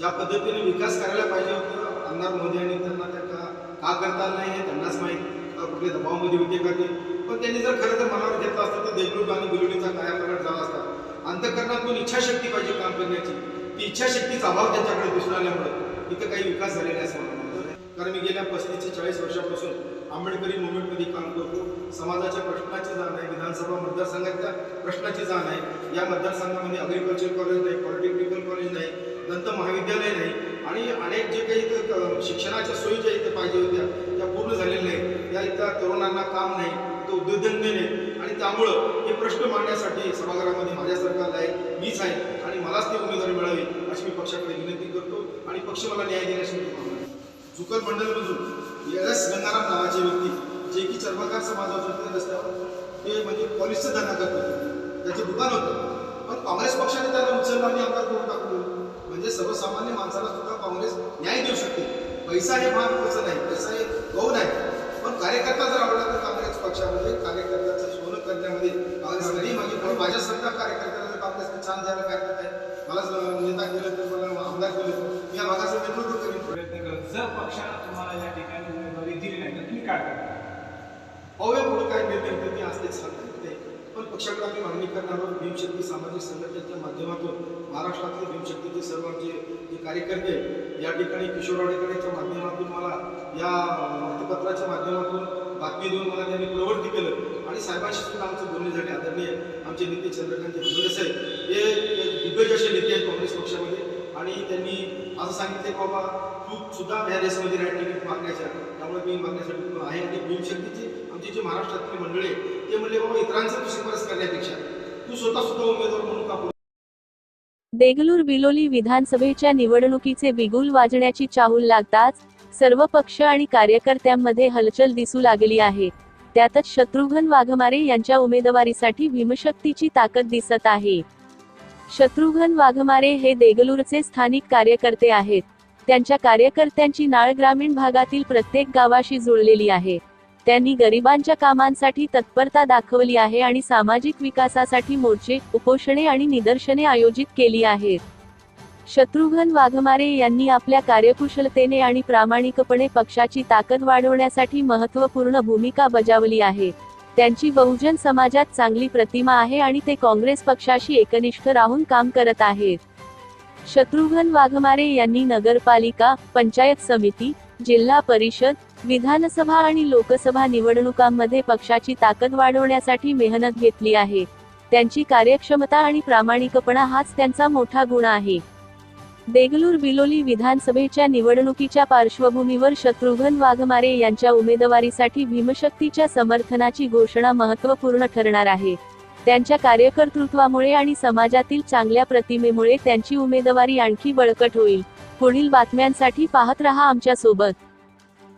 ज्या पद्धतीने विकास करायला पाहिजे होतं आमदार मोदी यांनी त्यांना त्या का का करता नाही हे त्यांनाच माहीत. कुठल्या दबावामध्ये होते का ते. पण त्यांनी जर खरं तर मनावर घेतलं असतं तर देशमुख आणि बिलोडीचा प्रकट झाला असता. अंतकरणातून इच्छाशक्ती पाहिजे काम करण्याची. ती इच्छाशक्तीचा अभाव त्यांच्याकडे दिसून आल्यामुळे इथं काही विकास झालेला आहे असं मला कारण मी गेल्या पस्तीस ते चाळीस वर्षापासून आंबेडकरी मुवमेंटमध्ये काम करतो. समाजाच्या प्रश्नाची जाण आहे विधानसभा मतदारसंघातल्या प्रश्नाची जाण आहे. या मतदारसंघामध्ये अग्रिकल्चर कॉलेज नाही पॉलिटेक्निकल कॉलेज नाही. दंत महाविद्यालय नाही आणि अनेक जे काही इथं शिक्षणाच्या सोयी ज्या इथं पाहिजे होत्या त्या पूर्ण झालेल्या नाही या इथं तरुणांना काम नाही तो उद्योगधंदे नाही आणि त्यामुळं हे प्रश्न मांडण्यासाठी सभागृहामध्ये माझ्या सरकारला आहे मीच आहे आणि मलाच ती उमेदवारी मिळावी अशी मी पक्षाकडे विनंती करतो आणि पक्ष मला न्याय देण्यासाठी मागणार आहे. मंडलमधून एल एस गंगाराम नावाची व्यक्ती जे की चर्मकार समाजावर रस्त्यावर ते म्हणजे पॉलिसचं धंदा करत होते त्याचं दुकान होतं. पण काँग्रेस पक्षाने त्यांना उचललं आणि आमदार करून टाकलं. म्हणजे सर्वसामान्य माणसाला सुद्धा काँग्रेस न्याय देऊ शकते. पैसा हे फार महत्वाचं नाही पैसा हे गौण आहे. पण कार्यकर्ता जर आवडला तर काँग्रेस पक्षामध्ये कार्यकर्त्याचं सोनं करण्यामध्ये काँग्रेस कधी मागे पण माझ्या सत्ता कार्यकर्त्याला जर काँग्रेसने छान द्यायला काय करत आहे. मला नेता केलं तर मला आमदार केलं या भागाचं नेतृत्व करीन. प्रयत्न करत जर पक्षानं तुम्हाला या ठिकाणी उमेदवारी दिली नाही तर तुम्ही काय करता? पाहूया पुढे काय निर्णय ते आज ते सांगता येत नाही. पण पक्षाकडे आम्ही मागणी करणार आहोत भीमशक्ती सामाजिक संघटनेच्या माध्यमातून महाराष्ट्रातले भीमशक्तीचे सर्व आमचे जे कार्यकर्ते या ठिकाणी किशोरवाडेकरांच्या माध्यमातून मला या वृत्तपत्राच्या माध्यमातून बातमी देऊन मला त्यांनी प्रवृत्ती केलं. आणि साहेबांशी सुद्धा आमचं बोलणे झाले. आदरणीय आमचे नेते चंद्रकांत फडणवीस साहेब. हे एक दिग्गज असे नेते आहेत काँग्रेस पक्षामध्ये. आणि त्यांनी असं सांगितलं की बाबा तू सुद्धा या रेसमध्ये राहील तिकीट मागण्याच्या त्यामुळे मी मागण्यासाठी आहे. आणि भीमशक्तीची आमची जी महाराष्ट्रातली मंडळी आहे ते म्हणले बाबा इतरांचं तू शिफारस करण्यापेक्षा तू स्वतः सुद्धा उमेदवार म्हणून का देगलूर बिलोली विधानसभेच्या निवडणुकीचे बिगुल वाजण्याची चाहूल लागताच सर्व पक्ष आणि कार्यकर्त्यांमध्ये हलचल दिसू लागली आहे. त्यातच शत्रुघ्न वाघमारे यांच्या उमेदवारीसाठी भीमशक्तीची ताकद दिसत आहे. शत्रुघ्न वाघमारे हे देगलूरचे स्थानिक कार्यकर्ते आहेत. त्यांच्या कार्यकर्त्यांची नाळ ग्रामीण भागातील प्रत्येक गावाशी जुळलेली आहे. त्यांनी गरिबांच्या कामांसाठी तत्परता दाखवली आहे आणि सामाजिक विकासासाठी मोर्चे उपोषणे आणि निदर्शने आयोजित केली आहेत. शत्रुघ्न वाघमारे यांनी आपल्या कार्यकुशलतेने आणि प्रामाणिकपणे पक्षाची ताकद वाढवण्यासाठी महत्त्वपूर्ण भूमिका बजावली आहे. त्यांची बहुजन समाजात चांगली प्रतिमा आहे आणि ते काँग्रेस पक्षाशी एकनिष्ठ राहून काम करत आहेत. शत्रुघ्न वाघमारे यांनी नगरपालिका पंचायत समिती जिल्हा परिषद विधानसभा आणि लोकसभा निवडणुकांमध्ये पक्षाची ताकद वाढवण्यासाठी मेहनत घेतली आहे. त्यांची कार्यक्षमता आणि प्रामाणिकपणा हाच त्यांचा मोठा गुण आहे. देगलूर बिलोली विधानसभेच्या निवडणुकीच्या पार्श्वभूमीवर शत्रुघ्न वाघमारे यांच्या उमेदवारीसाठी भीमशक्तीच्या समर्थनाची घोषणा महत्त्वपूर्ण ठरणार आहे. त्यांच्या कार्यकर्तृत्वामुळे आणि समाजातील चांगल्या प्रतिमेमुळे त्यांची उमेदवारी आणखी बळकट होईल. पुढील बातम्यांसाठी पाहत रहा आमच्यासोबत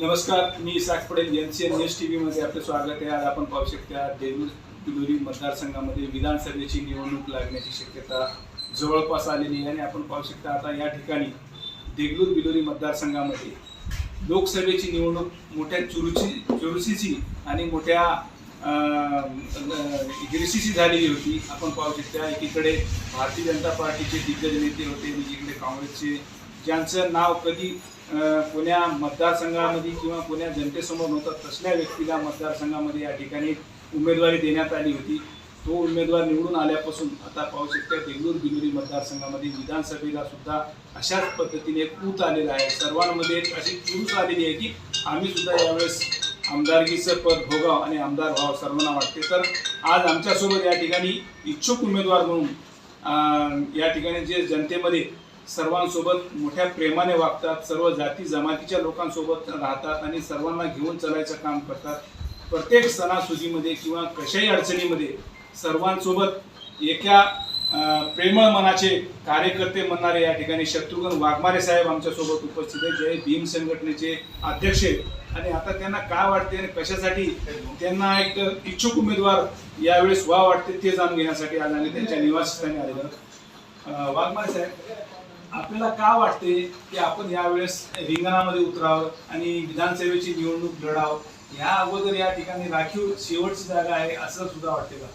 नमस्कार मी Isak Patel N C N news T व्हीमध्ये आपलं स्वागत आहे. आज आपण पाहू शकता देऊर बिलोरी मतदारसंघामध्ये विधानसभेची निवडणूक लागण्याची शक्यता जवळपास आलेली आहे आणि आपण पाहू शकता आता या ठिकाणी देगलूर बिलोरी मतदारसंघामध्ये लोकसभेची निवडणूक मोठ्या चुरुची चुरुशीची आणि मोठ्या गिरशीची झालेली होती. आपण पाहू शकता एकीकडे भारतीय जनता पार्टीचे दिग्गज नेते होते जिकडे काँग्रेसचे. ज्यांचं नाव कधी पुण्या कोण्या मतदारसंघामध्ये किंवा कोण्या जनतेसमोर नव्हता तसल्या व्यक्तीला मतदारसंघामध्ये या ठिकाणी उमेदवारी देण्यात आली होती. तो उमेदवार निवडून आल्यापासून आता पाहू शकता देगलूर बिलोरी मतदारसंघामध्ये विधानसभेला सुद्धा अशाच पद्धतीने एक ऊत आलेला आहे. सर्वांमध्ये एक अशी चुरूस आलेली आहे की आम्ही सुद्धा यावेळेस आमदारकीचं पद भोगाव आणि आमदार व्हाव सर्वांना वाटते. तर आज आमच्यासोबत या ठिकाणी इच्छुक उमेदवार म्हणून या ठिकाणी जे जनतेमध्ये सर्वांसोबत मोठ्या प्रेमाने वागतात सर्व जाती जमातीच्या लोकांसोबत राहतात आणि सर्वांना घेऊन चालायचं काम करतात. प्रत्येक सणासुदीमध्ये किंवा कशाही अडचणीमध्ये सर्वांसोबत एका प्रेमळ मनाचे कार्यकर्ते म्हणणारे या ठिकाणी शत्रुघ्न वाघमारे साहेब आमच्यासोबत उपस्थित आहेत. जे भीम संघटनेचे अध्यक्ष आहेत. आणि आता त्यांना काय वाटते आणि कशासाठी त्यांना एक इच्छुक उमेदवार यावेळेस व्हा वाटते ते जाणून घेण्यासाठी आज आम्ही त्यांच्या निवासस्थानी आलेलो वाघमारे साहेब आपल्याला का वाटते की आपण यावेळेस रिंगणामध्ये उतरावं आणि विधानसभेची निवडणूक लढावं? या अगोदर या ठिकाणी राखीव शेवटची जागा आहे असं सुद्धा वाटते का?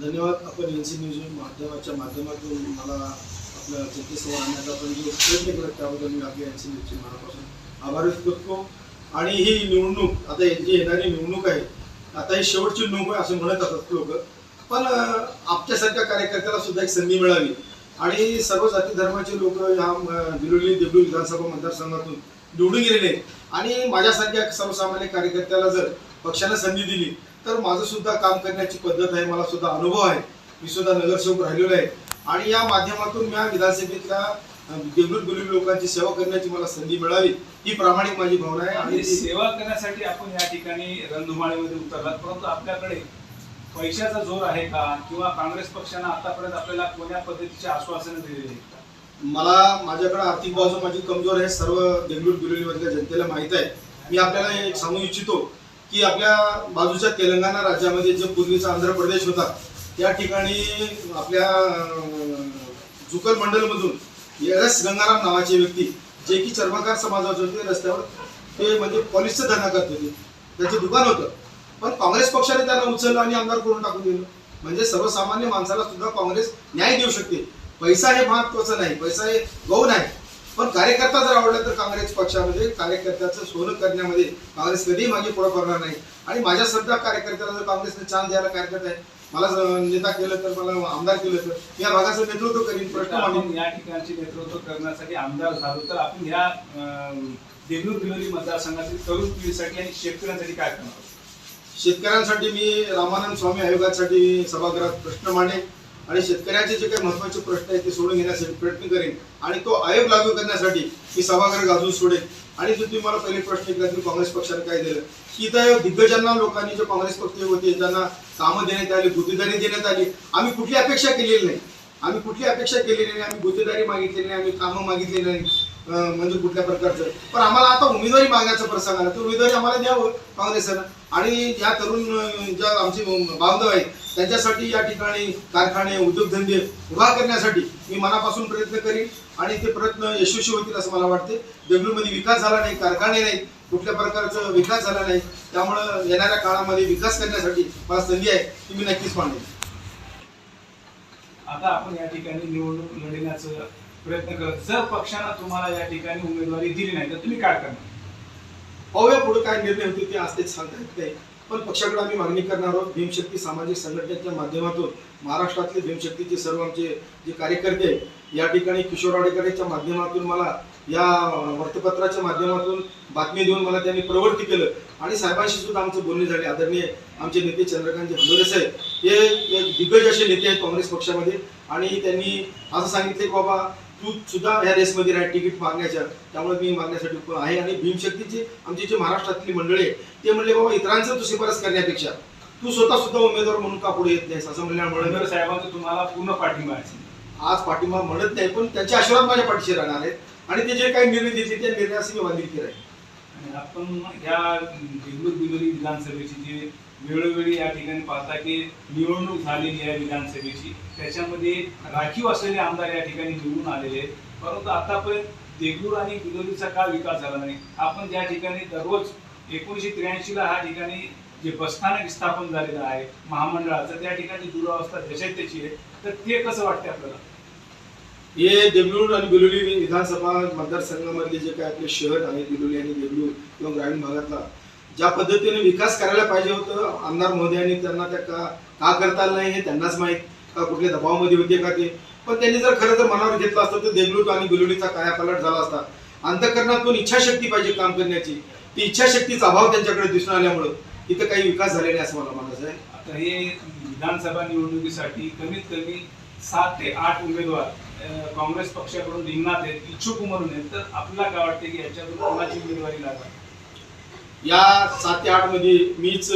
धन्यवाद. आपण एन सी न्यूज माध्यमाच्या माध्यमातून मला आपल्या जनतेसमोर आणण्याचा आपण जो प्रयत्न करत त्याबद्दल मी आपल्या एन सी न्यूजची मनापासून आभार व्यक्त करतो. आणि ही निवडणूक आता यांची जी येणारी निवडणूक आहे आता ही शेवटची निवडणूक आहे असं म्हणत असतात लोक. पण आपल्यासारख्या कार्यकर्त्याला सुद्धा एक संधी मिळावी. आणि सर्व जाती धर्माचे लोक ह्या अं, बिलोली देवळी विधानसभा मतदारसंघातून निवडून गेलेले. आणि माझ्यासारख्या सर्वसामान्य कार्यकर्त्याला जर पक्षाने संधी दिली तर माझं सुद्धा काम करण्याची पद्धत आहे मला सुद्धा अनुभव आहे. मी सुद्धा नगरसेवक राहिलेलो आहे. आणि या माध्यमातून मी विधानसभेतल्या देवळूर बिलोली लोकांची सेवा करण्याची मला संधी मिळावी ही प्रामाणिक माझी भावना आहे. आणि सेवा करण्यासाठी आपण या ठिकाणी रणधुमाळीमध्ये उतरलात परंतु आपल्याकडे पैशाचा जोर आहे का? किंवा काँग्रेस पक्षानं आतापर्यंत आपल्याला कोण्या पद्धतीचे आश्वासनं दिलेली आहेत का? मला माझ्याकडे आर्थिक बाजू माझी कमजोर आहे सर्व देगलूर बिलोलीमधल्या जनतेला माहीत आहे. मी आपल्याला एक सांगू इच्छितो की आपल्या बाजूच्या तेलंगणा राज्यामध्ये जे पूर्वीचा आंध्र प्रदेश होता त्या ठिकाणी आपल्या अं, जुकल मंडलमधून एस गंगाराम नावाचे व्यक्ती जे की चर्मकार समाजाचे होते रस्त्यावर ते म्हणजे पॉलिसचं धरणा करत होते. त्याचं दुकान होतं. पण काँग्रेस पक्षाने त्यांना उचललं आणि आमदार करून टाकून दिलं. म्हणजे सर्वसामान्य माणसाला सुद्धा काँग्रेस न्याय देऊ शकते. पैसा हे महत्वाचं नाही पैसा हे गौण आहे. पण कार्यकर्ता जर आवडला तर काँग्रेस पक्षामध्ये कार्यकर्त्याचं सोनं करण्यामध्ये काँग्रेस कधीही मागे पुढे करणार नाही. आणि माझ्या सध्या कार्यकर्त्याला जर काँग्रेसने चान्स द्यायला कार्यकर्ता आहे मला नेता केलं तर मला आमदार केलं तर या भागाचं नेतृत्व करीन प्रश्न या ठिकाणचे नेतृत्व करण्यासाठी आमदार झालो तर आपण या देगलूर बिलोली मतदारसंघातील तरुण पिढीसाठी आणि शेतकऱ्यांसाठी काय करणार? शेतकऱ्यांसाठी मी रामानंद स्वामी आयोगासाठी मी सभागृहात प्रश्न मांडेन आणि शेतकऱ्यांचे जे काही महत्त्वाचे प्रश्न आहेत ते सोडून घेण्यासाठी प्रयत्न करेन. आणि तो आयोग लागू करण्यासाठी मी सभागृह गाजून सोडेन. आणि जो तुम्ही मला पहिले प्रश्न केला की काँग्रेस पक्षाने काय दिलं? की इथं दिग्गजांना लोकांनी जे काँग्रेस पक्ष होते ज्यांना कामं देण्यात आली गुत्तेदारी देण्यात आली आम्ही कुठली अपेक्षा केलेली नाही. आम्ही कुठली अपेक्षा केलेली नाही आम्ही गुत्तेदारी मागितलेली नाही आम्ही कामं मागितलेली नाही म्हणजे कुठल्या प्रकारचं. पण आम्हाला आता उमेदवारी मागण्याचा प्रसंग आला तर उमेदवारी आम्हाला द्यावं काँग्रेसनं? आणि या तरुण ज्या आमचे बांधव आहेत त्यांच्यासाठी या ठिकाणी कारखाने उद्योगधंदे उभा करण्यासाठी मी मनापासून प्रयत्न करीन. आणि ते प्रयत्न यशस्वी होतील असं मला वाटते. देगलूरमध्ये विकास झाला नाही कारखाने नाहीत कुठल्या प्रकारचा विकास झाला नाही. त्यामुळं येणाऱ्या काळामध्ये विकास करण्यासाठी मला संधी आहे ती मी नक्कीच मांडेन. आता आपण या ठिकाणी निवडणूक लढण्याचा प्रयत्न करत जर पक्षानं तुम्हाला या ठिकाणी उमेदवारी दिली नाही तर तुम्ही काय करणार? पाहूया पुढे काय निर्णय होतील ते आज तेच सांगता येत नाही पण पक्षाकडे आम्ही मागणी करणार आहोत. भीमशक्ती सामाजिक संघटनेच्या माध्यमातून महाराष्ट्रातले भीमशक्तीचे सर्व आमचे जे कार्यकर्ते या ठिकाणी किशोर आडेकरच्या माध्यमातून मला या वृत्तपत्राच्या माध्यमातून बातमी देऊन मला त्यांनी प्रवृत्ती केलं. आणि साहेबांशी सुद्धा आमचं बोलणे झाले. आदरणीय आमचे नेते चंद्रकांतजी हंडोरे साहेब हे एक दिग्गज असे नेते आहेत काँग्रेस पक्षामध्ये. आणि त्यांनी असं सांगितले की बाबा तू सुद्धा या रेसमध्ये राह तिकीट मागण्याच्या त्यामुळे मी मागण्यासाठी आहे. आणि भीमशक्तीची आमची जी महाराष्ट्रातली मंडळी आहे ते म्हणले बाबा इतरांचं तू शिफारस करण्यापेक्षा तू स्वतः सुद्धा उमेदवार म्हणून का पुढे येत नाहीस? असं म्हणल्यामुळे साहेबांचा तुम्हाला पूर्ण पाठिंबा आहे. आज पाठिंबा म्हणत नाही पण त्यांचे आशीर्वाद माझ्या पाठीशी राहणार आहेत. आणि ते जे काही निर्णय देतील त्या निर्णयाशी मी बांधिलकी राहील आणि आपण या देगलूर बिलोली विधानसभेची जी वेळोवेळी या ठिकाणी पाहता की निवडणूक झालेली आहे विधानसभेची. त्याच्यामध्ये राखीव असलेले आमदार या ठिकाणी निवडून आलेले आहेत. परंतु आतापर्यंत देगलूर आणि बिलोलीचा का विकास झाला नाही? आपण ज्या ठिकाणी दररोज एकोणीसशे त्र्याऐंशीला ह्या ठिकाणी जे बसस्थानक स्थापन झालेलं आहे महामंडळाचं त्या ठिकाणी दुरावस्था जशाच त्याची आहे तर ते कसं वाटते आपल्याला? हे देगलूर आणि बिलोली विधानसभा मतदारसंघामधले जे काय आपले शहर आहे बिलोली आणि देगलूर किंवा ग्रामीण भागातला ज्या पद्धतीने विकास करायला पाहिजे होतं आमदार महोदयांनी त्यांना त्या का का करता आलं नाही हे त्यांनाच माहीत का कुठल्या दबावामध्ये होते का ते. पण त्यांनी जर खरं तर मनावर घेतलं असतं तर देगलूट आणि बिलोलीचा कायापालट झाला असता. अंतकरणातून इच्छाशक्ती पाहिजे काम करण्याची. ती इच्छाशक्तीचा अभाव त्यांच्याकडे दिसून आल्यामुळं इथं काही विकास झाले नाही असं मला म्हणायचं आहे. आता हे विधानसभा निवडणुकीसाठी कमीत कमी सात ते आठ उमेदवार काँग्रेस पक्षाकडून रिंगणात आहेत इच्छुक उमरून आहेत. तर आपल्याला काय वाटते की याच्यातून कोणाची उमेदवारी लागणार? या सात ते आठमध्ये मीच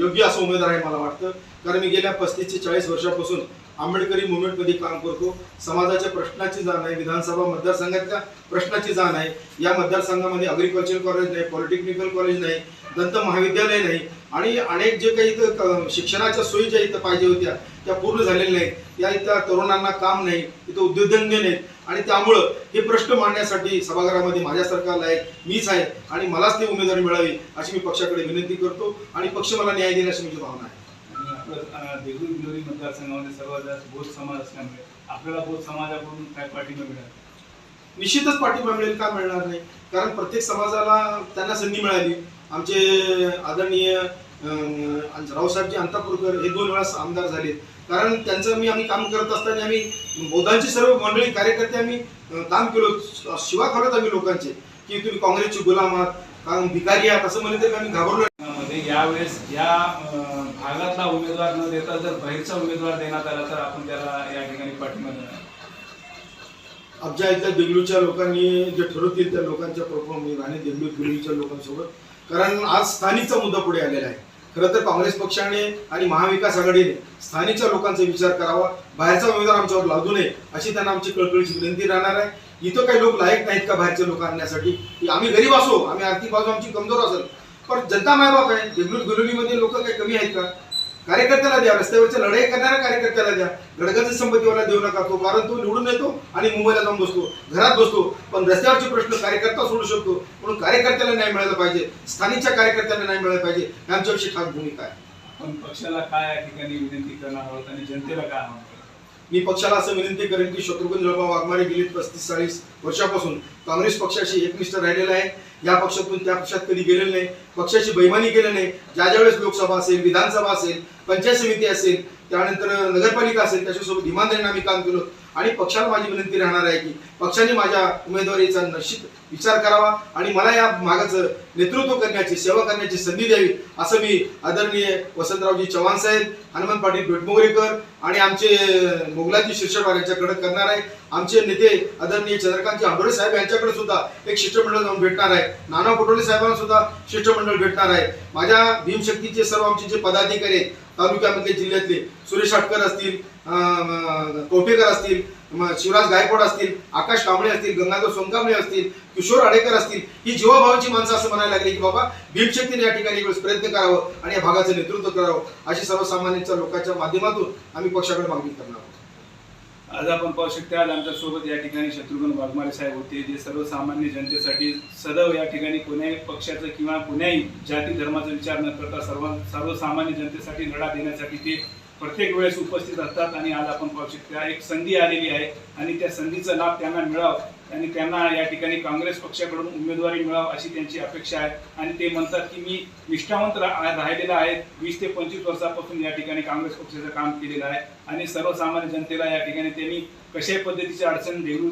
योग्य असं उमेदवार आहे मला वाटतं. कारण मी गेल्या पस्तीस ते चाळीस वर्षापासून आंबेडकरी मुवमेंटमध्ये काम करतो. समाजाच्या प्रश्नाची जाण आहे. विधानसभा मतदारसंघातल्या प्रश्नाची जाण आहे? या मतदारसंघामध्ये अग्रिकल्चर कॉलेज नाही पॉलिटेक्निकल कॉलेज नाही दंत महाविद्यालय नाही आणि अनेक जे काही इथं क- शिक्षणाच्या सोयी ज्या इथं पाहिजे होत्या त्या पूर्ण झालेल्या नाहीत. या इथं तरुणांना काम नाही इथं उद्योगधंदे नाहीत आणि त्यामुळं हे प्रश्न मांडण्यासाठी सभागृहामध्ये माझ्यासारखा लायक मीच आहे आणि मलाच ती उमेदवारी मिळावी अशी मी पक्षाकडे विनंती करतो आणि पक्ष मला न्याय देईल अशी माझी भावना आहे. मतदारसंघामध्ये सर्वात जास्त समाज असल्यामुळे आपल्याला समाजाकडून काय पाठिंबा मिळाला? निश्चितच पाठिंबा मिळेल का मिळणार नाही? कारण प्रत्येक समाजाला त्यांना संधी मिळाली. आमचे आदरणीय रावसाहेबजी अंतापूरकर हे दोन वेळा आमदार झाले कारण त्यांचं मी आम्ही काम करत असताना आम्ही बौद्धांची सर्व मंडळी कार्यकर्ते आम्ही काम केलो. शिवा खावत आम्ही लोकांचे की तुम्ही काँग्रेसचे गुलाम आहात कारण भिकारी आहात असं म्हणले तरी आम्ही घाबरलो मध्ये यावेळेस या भागातला उमेदवार न देता जर बाहेरचा उमेदवार देण्यात आला तर आपण त्याला या ठिकाणी पाठिंबा देणार आमच्या इथल्या देगलूरच्या लोकांनी जे ठरवतील त्या लोकांच्या प्रॉब्लेम मी देगलूर देगलूरच्या लोकांसोबत. कारण आज स्थानिकचा मुद्दा पुढे आलेला आहे. खरं तर काँग्रेस पक्षाने आणि महाविकास आघाडीने स्थानिकच्या लोकांचा विचार करावा बाहेरचा उमेदवार आमच्यावर लादू नये अशी त्यांना आमची कळकळीची विनंती राहणार आहे. इथं काही लोक लायक नाहीत का बाहेरचे लोक आणण्यासाठी? आम्ही गरीब असो आम्ही आर्थिक बाजू आमची कमजोर असेल. पण जनता मायबाप आहे. देगलूर गुलुलीमध्ये लोक काही कमी आहेत का? कार्यकर्त्याला द्या रस्त्यावरच्या लढाई करणाऱ्या कार्यकर्त्याला द्या. गडगंज संपत्तीवाला देऊ नका तो कारण तो निवडून येतो आणि मुंबईला जाऊन बसतो घरात बसतो. पण रस्त्यावरचे प्रश्न कार्यकर्ता सोडू शकतो. म्हणून कार्यकर्त्याला न्याय मिळायला पाहिजे. स्थानिकच्या कार्यकर्त्याला न्याय मिळायला पाहिजे. यांच्याविषयी खास भूमिका आहे. पण पक्षाला काय या ठिकाणी विनंती करणार आहोत आणि जनतेला काय आव्हान मी पक्षाला असं विनंती करेन की शत्रुघ्न जळगाव वाघमारे गेली पस्तीस चाळीस वर्षापासून काँग्रेस पक्षाशी एकनिष्ठ राहिलेला आहे. या पक्षातून त्या पक्षात कधी गेलेलं नाही. पक्षाची बैमानी केलं नाही. ज्या ज्यावेळेस लोकसभा असेल विधानसभा असेल पंचायत समिती असेल त्यानंतर नगरपालिका असेल त्याच्यासोबत इमानदारीने आम्ही काम केलं. आणि पक्षाला माझी विनंती राहणार आहे की पक्षाने माझ्या उमेदवारीचा निश्चित विचार करावा आणि मला या मागाचं नेतृत्व करण्याची सेवा करण्याची संधी द्यावी असं मी आदरणीय वसंतरावजी चव्हाण साहेब हनुमान पाटील भेटमोगरेकर आणि आमचे मोगलाजी शिरशेवार यांच्याकडे करणार आहे. आमचे नेते आदरणीय चंद्रकांतजी आंबोडे साहेब यांच्याकडे सुद्धा एक शिष्टमंडळ जाऊन भेटणार आहे. नाना पटोले साहेबांना सुद्धा शिष्टमंडळ भेटणार आहे. माझ्या भीमशक्तीचे सर्व आमचे जे पदाधिकारी आहेत तालुक्यामधले जिल्ह्यातले सुरेश आटकर असतील कवठेकर असतील शिवराज गायकवाड असतील आकाश कांबळे असतील गंगाधर सोनकांबळे असतील किशोर आडेकर असतील ही जीवाभावाची माणसं असं म्हणायला लागली की बाबा भीमशक्तीने या ठिकाणी प्रयत्न करावं आणि या भागाचं नेतृत्व करावं अशी सर्वसामान्यांच्या लोकांच्या माध्यमातून आम्ही पक्षाकडे मागणी करणार आहोत. आज आपण पाहू शकता आज आमच्यासोबत या ठिकाणी शत्रुघ्न वाघमारे साहेब होते जे सर्वसामान्य जनतेसाठी सदैव या ठिकाणी कोण्याही पक्षाचं किंवा कोण्याही जाती धर्माचा विचार न करता सर्व सर्वसामान्य जनतेसाठी लढा देण्यासाठी ते प्रत्येक वेळेस उपस्थित असतात आणि आज आपण पाहू शकता एक संधी आलेली आहे आणि त्या संधीचा लाभ त्यांना मिळावं. आणि त्यांना या ठिकाणी काँग्रेस पक्षाकडून उमेदवारी मिळावं अशी त्यांची अपेक्षा आहे. आणि ते म्हणतात की मी निष्ठावंत रा- राहिलेला आहे. वीस ते पंचवीस वर्षापासून या ठिकाणी काँग्रेस पक्षाचं काम केलेलं आहे. आणि सर्वसामान्य जनतेला या ठिकाणी त्यांनी कशाही पद्धतीची अडचण देऊ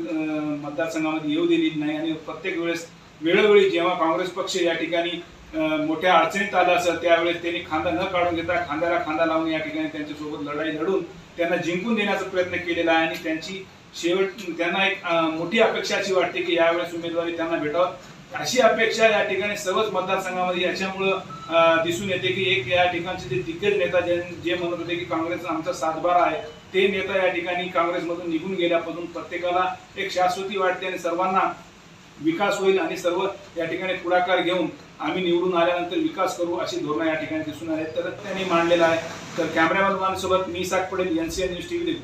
मतदारसंघामध्ये येऊ दिली नाही. आणि प्रत्येक वेळेस वेळोवेळी जेव्हा काँग्रेस पक्ष या ठिकाणी मोठ्या अडचणीत आलं असेल त्यावेळेस त्यांनी खांदा न काढून घेता खांद्याला खांदा लावून या ठिकाणी त्यांच्यासोबत लढाई लढून त्यांना जिंकून देण्याचा प्रयत्न केलेला आहे आणि त्यांची शेवट त्यांना एक मोठी अपेक्षा अशी वाटते की यावेळेस उमेदवारी त्यांना भेटावं. अशी अपेक्षा या ठिकाणी सर्वच मतदारसंघामध्ये याच्यामुळं दिसून येते की एक या ठिकाणचे जे दिग्गज नेता जे जे म्हणत होते की काँग्रेस आमचा सातबारा आहे ते नेता या ठिकाणी काँग्रेसमधून निघून गेल्यापासून प्रत्येकाला एक शाश्वती वाटते आणि सर्वांना विकास होईल आणि सर्व या ठिकाणी पुढाकार घेऊन आम्ही निवडून आल्यानंतर विकास करू अशी धोरणं या ठिकाणी दिसून आले तर त्यांनी मांडलेलं आहे. तर कॅमेरामॅन सोबत मी सात पडेल एन सी न्यूज टीव्ही